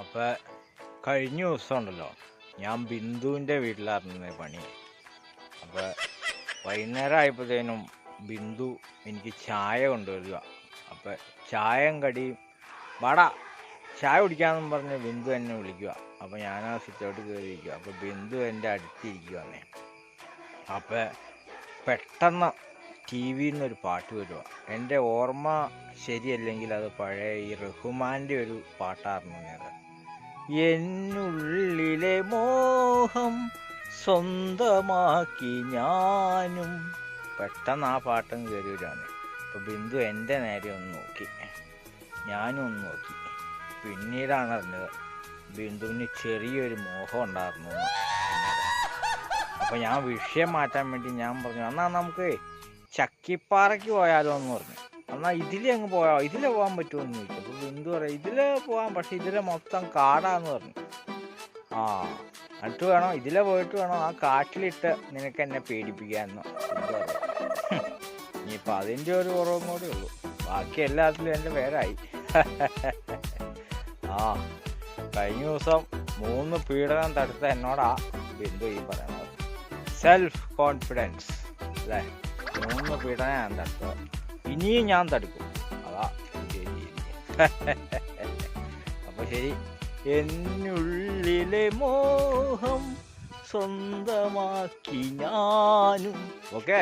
അപ്പോൾ കഴിഞ്ഞ ദിവസം ഉണ്ടല്ലോ ഞാൻ ബിന്ദുവിന്റെ വീട്ടിലായിരുന്നു പണി. അപ്പോൾ വൈകുന്നേരം ആയപ്പോഴത്തേനും ബിന്ദു എനിക്ക് ചായ കൊണ്ടുവരിക. അപ്പോൾ ചായയും കടിയും വട ചായ കുടിക്കാമെന്നും പറഞ്ഞ് ബിന്ദു എന്നെ വിളിക്കുക. അപ്പോൾ ഞാൻ ആ സിറ്റൗട്ട് കയറിയിരിക്കുക അപ്പോൾ ബിന്ദു എന്റെ അടുത്തിരിക്കുക അടുത്തിരിക്കുവാന്നേ അപ്പോൾ പെട്ടെന്ന് ടി വിയിൽ നിന്നൊരു പാട്ട് വരുക എന്റെ ഓർമ്മ ശരിയല്ലെങ്കിൽ അത് പഴയ ഈ റഹ്മാന്റെ ഒരു പാട്ടായിരുന്നു അത്. എന്നുള്ളിലെ മോഹം സ്വന്തമാക്കി ഞാനും. പെട്ടെന്ന് ആ പാട്ടും കയറി വരികയാണ് അപ്പോൾ ബിന്ദു എന്റെ നേരെ ഒന്ന് നോക്കി. ഞാനും ഒന്ന് നോക്കി. പിന്നീടാണ് അറിഞ്ഞത് ബിന്ദുവിന് ചെറിയൊരു മോഹം ഉണ്ടായിരുന്നു അപ്പൊ അപ്പോൾ ഞാൻ വിഷയം മാറ്റാൻ വേണ്ടി ഞാൻ പറഞ്ഞു എന്നാ നമുക്ക് ചക്കിപ്പാറയ്ക്ക് പോയാലോ എന്ന് പറഞ്ഞു. എന്നാൽ ഇതിലെ അങ്ങ് പോയാ ഇതിലെ പോകാൻ പറ്റുമോ എന്ന് ചോദിച്ചു. അപ്പോൾ ബിന്ദു പറയാം ഇതിലെ പോകാം പക്ഷെ ഇതിലെ മൊത്തം കാടാന്ന് പറഞ്ഞു. ആ എന്നിട്ട് വേണോ? ഇതിലെ പോയിട്ട് വേണോ? ആ കാട്ടിലിട്ട് നിനക്ക് എന്നെ പേടിപ്പിക്കാമെന്ന്. ഇനിയിപ്പോൾ അതിന്റെ ഒരു കുറവും കൂടെ ഉള്ളൂ. ബാക്കി എല്ലാത്തിലും എന്റെ പേരായി. ആ കഴിഞ്ഞ ദിവസം മൂന്ന് പീഡനം തടുത്ത എന്നോടാ ബിന്ദു ഈ പറയുന്നത് സെൽഫ് കോൺഫിഡൻസ് അല്ലേ? മൂന്ന് പീഡനം ഞാൻ തടുത്തത്. ഇനിയും ഞാൻ തടുക്കും. അതാ ശരി ഒരു രീതി അപ്പൊ ശരി എന്നുള്ളിലെ മോഹം സ്വന്തമാക്കി ഞാനും. ഓക്കെ?